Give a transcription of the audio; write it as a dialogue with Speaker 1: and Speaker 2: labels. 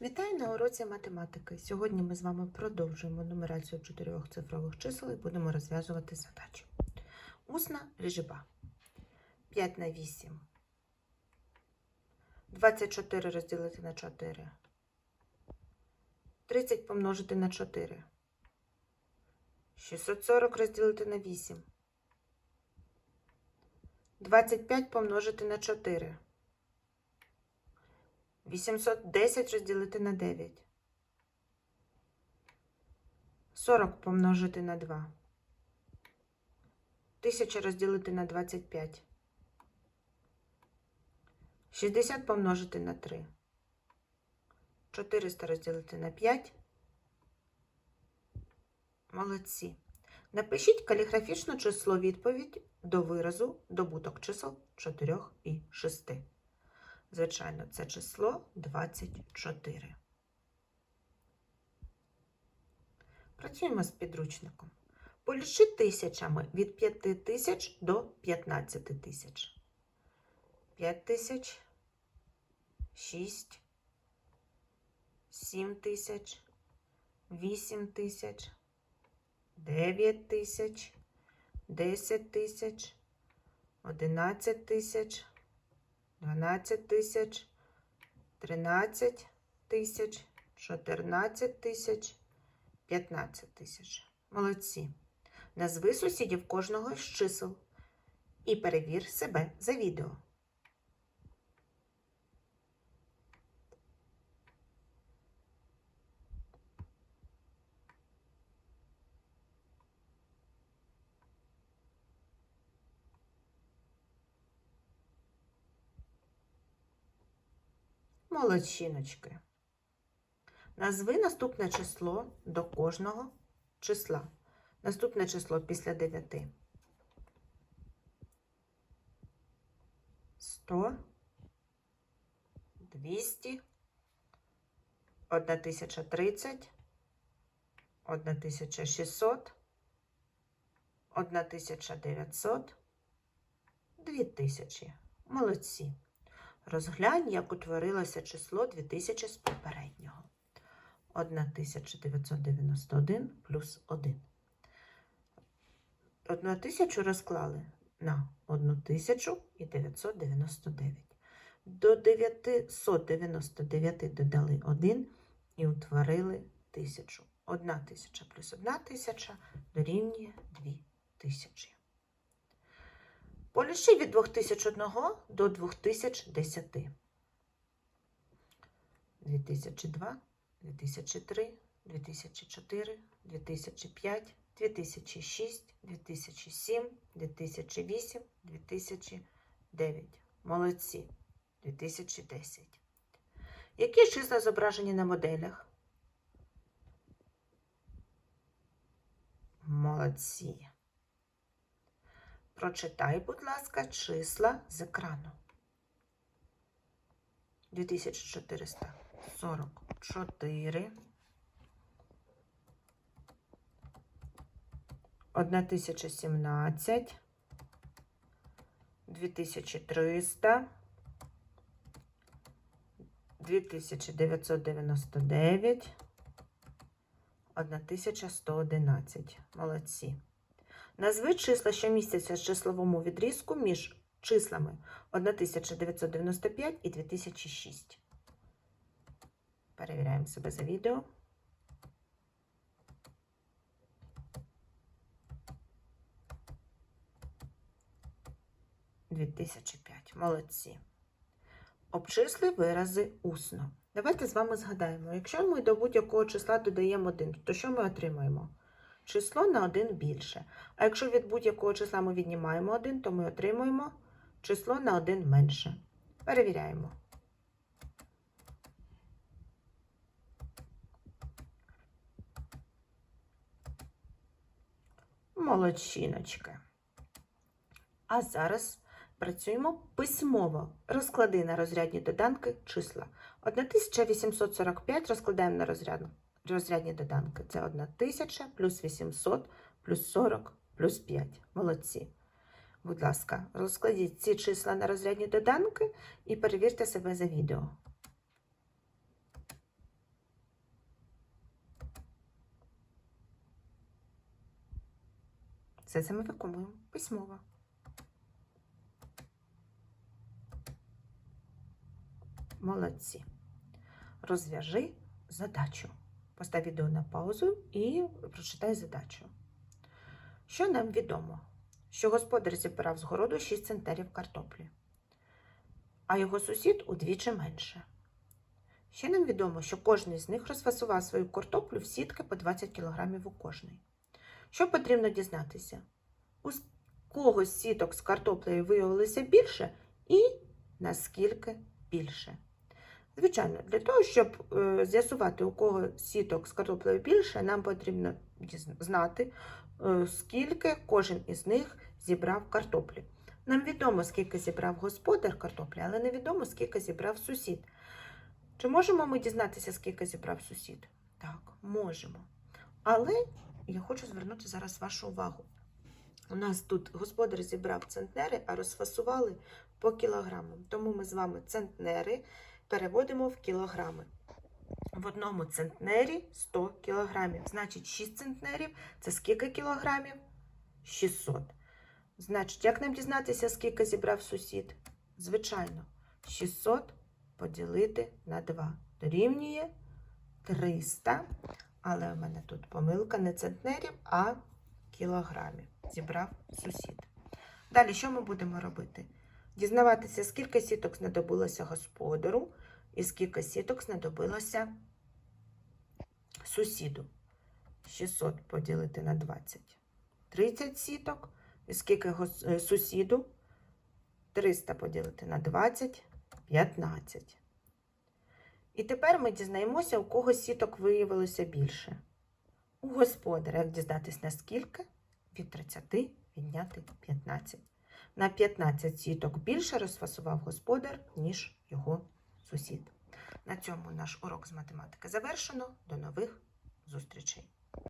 Speaker 1: Вітаю на уроці математики. Сьогодні ми з вами продовжуємо нумерацію чотирьох цифрових чисел і будемо розв'язувати задачу. Усна режиба. 5 на 8. 24 розділити на 4. 30 помножити на 4. 640 розділити на 8. 25 помножити на 4. 810 розділити на 9. 40 помножити на 2. 1000 розділити на 25. 60 помножити на 3. 400 розділити на 5. Молодці. Напишіть каліграфічне число відповідь до виразу добуток чисел 4 і 6. Звичайно, це число 24. Працюємо з підручником. Полічи тисячами від 5 тисяч до 15 тисяч. 5 тисяч, 6, 7 тисяч, 8 тисяч, 9 тисяч, 10 тисяч, 11 тисяч, 12 тисяч, 13 тисяч, 14 тисяч, 15 тисяч. Молодці. Назви сусідів кожного з чисел і перевір себе за відео. Молодчиночки. Назви наступне число до кожного числа. Наступне число після 9. 100, 200, 1030, 1600, 1900, 2000. Молодці. Розглянь, як утворилося число 2000 з попереднього. 1991 плюс 1. 1000 розклали на 1999. До 999 додали 1 і утворили 1000. 1000 плюс 1000 дорівнює 2000. Полічи від 2001 до 2010. 2002, 2003, 2004, 2005, 2006, 2007, 2008, 2009. Молодці. 2010. Які числа зображені на моделях? Молодці. Прочитай, будь ласка, числа з екрану. 2444, 1017, 2300, 2999, 1111. Молодці. Назви числа, що в числовому відрізку між числами 1995 і 2006. Перевіряємо себе за відео. «2005». Молодці. Обчисли вирази усно. Давайте з вами згадаємо, якщо ми до будь-якого числа додаємо 1, то що ми отримаємо? Число на 1 більше. А якщо від будь-якого числа ми віднімаємо 1, то ми отримуємо число на 1 менше. Перевіряємо. Молодчиночки. А зараз працюємо письмово. Розклади на розрядні доданки числа. 1845 розкладаємо на розрядну Розрядні доданки це 1000 плюс 800 плюс 40 плюс 5. Молодці. Будь ласка, розкладіть ці числа на розрядні доданки і перевірте себе за відео. Все це ми виконуємо письмово. Молодці. Розв'яжи задачу. Постав відео на паузу і прочитай задачу. Що нам відомо? Що господар зібрав з городу 6 центнерів картоплі, а його сусід удвічі менше. Ще нам відомо, що кожен з них розфасував свою картоплю в сітки по 20 кг у кожний. Що потрібно дізнатися? У с- кого з сіток з картоплею виявилося більше і наскільки більше. Звичайно, для того, щоб е, з'ясувати, у кого сіток з картоплею більше, нам потрібно знати, е, скільки кожен із них зібрав картоплі. Нам відомо, скільки зібрав господар картоплі, але невідомо, скільки зібрав сусід. Чи можемо ми дізнатися, скільки зібрав сусід? Так, можемо. Але я хочу звернути зараз вашу увагу. У нас тут господар зібрав центнери, а розфасували по кілограмам. Тому ми з вами центнери переводимо в кілограми. В одному центнері 100 кілограмів. Значить, 6 центнерів це скільки кілограмів? 600. Значить, як нам дізнатися, скільки зібрав сусід? Звичайно, 600 поділити на 2 дорівнює 300. Але у мене тут помилка не центнерів, а кілограмів. Зібрав сусід. Далі, що ми будемо робити? Дізнаватися, скільки сіток знадобилося господару і скільки сіток знадобилося сусіду. 600 поділити на 20. 30 сіток. І скільки е, сусіду? 300 поділити на 20. 15. І тепер ми дізнаємося, у кого сіток виявилося більше. У господаря, як дізнатись на скільки? Від 30 відняти 15. На 15 сіток більше розфасував господар, ніж його сусід. На цьому наш урок з математики завершено. До нових зустрічей!